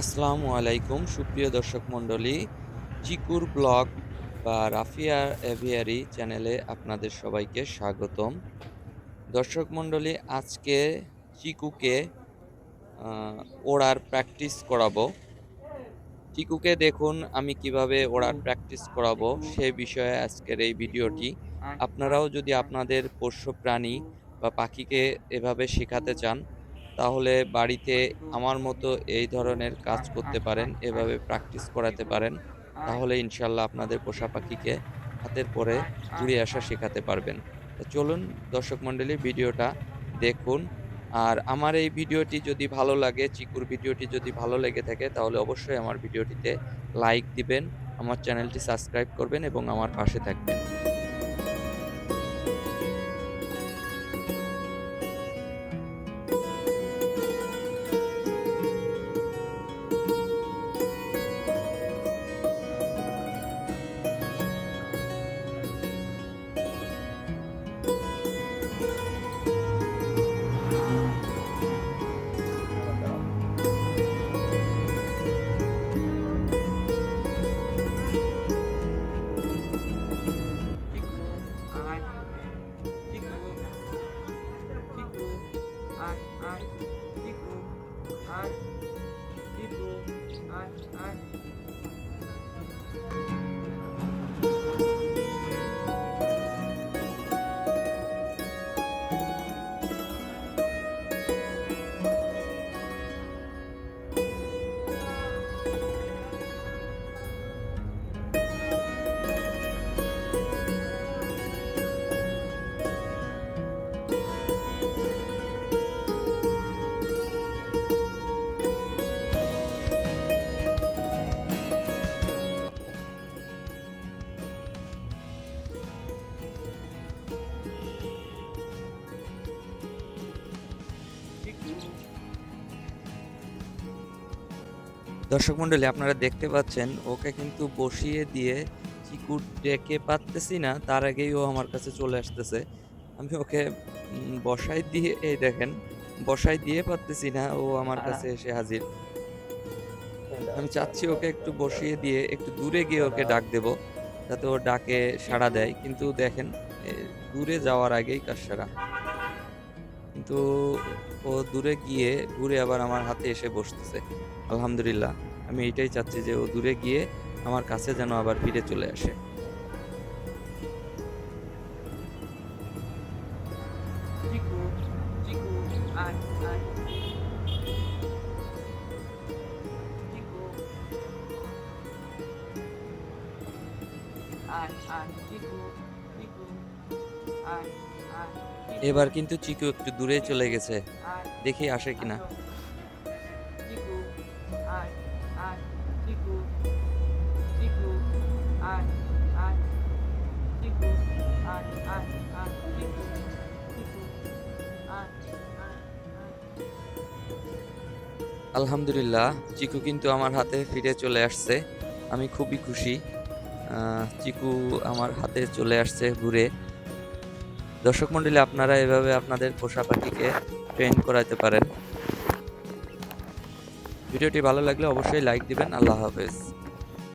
আসসালামু আলাইকুম সুপ্রিয় দর্শক মণ্ডলী চিকুর ব্লগ বা রাফিয়া এভিয়ারি চ্যানেলে আপনাদের সবাইকে স্বাগতম। দর্শক মণ্ডলী আজকে চিকুকে ওড়ার প্র্যাকটিস করাবো। চিকুকে দেখুন আমি কীভাবে ওড়ার প্র্যাকটিস করাবো সে বিষয়ে আজকের এই ভিডিওটি। আপনারাও যদি আপনাদের পোষ্য প্রাণী বা পাখিকে এভাবে শেখাতে চান তাহলে বাড়িতে আমার মতো এই ধরনের কাজ করতে পারেন এভাবে প্র্যাকটিস করাতে পারেন তাহলে ইনশাল্লাহ আপনাদের পোষা পাখিকে হাতের পরে ঘুরে আসা শেখাতে পারবেন। তো চলুন দর্শক মণ্ডলী ভিডিওটা দেখুন। আর আমার এই ভিডিওটি যদি ভালো লাগে চিকুর ভিডিওটি যদি ভালো লেগে থাকে তাহলে অবশ্যই আমার ভিডিওটিতে লাইক দিবেন আমার চ্যানেলটি সাবস্ক্রাইব করবেন এবং আমার পাশে থাকবেন। 哎哎屁股哎，屁股，哎哎 দর্শক মণ্ডলী আপনারা দেখতে পাচ্ছেন ওকে কিন্তু বসিয়ে দিয়ে চিকুর ডেকে পারতেছি না তার আগেই ও আমার কাছে চলে আসতেছে। আমি ওকে বসাই দিয়ে এই দেখেন বসাই দিয়ে পারতেছি না ও আমার কাছে এসে হাজির। আমি চাচ্ছি ওকে একটু বসিয়ে দিয়ে একটু দূরে গিয়ে ওকে ডাক দেব যাতে ও ডাকে সাড়া দেয়। কিন্তু দেখেন দূরে যাওয়ার আগেই কাজ সারা। কিন্তু ও দূরে গিয়ে ঘুরে আবার আমার হাতে এসে বসতেছে। আলহামদুলিল্লাহ, আমি এটাই চাচ্ছি যে ও দূরে গিয়ে আমার কাছে যেন আবার ফিরে চলে আসে. এবার কিন্তু চিকু একটু দূরে চলে গেছে। দেখি আসে কিনা. আলহামদুলিল্লাহ, চিকু কিন্তু আমার হাতে ফিরে চলে আসছে। আমি খুবই খুশি। চিকু আমার হাতে চলে আসছে ঘুরে। দর্শক মন্ডলী, আপনারা এভাবে আপনাদের পোষা পাখিকে ট্রেন করাতে পারেন। ভিডিওটি ভালো লাগলে অবশ্যই লাইক দিবেন। আল্লাহ হাফেজ।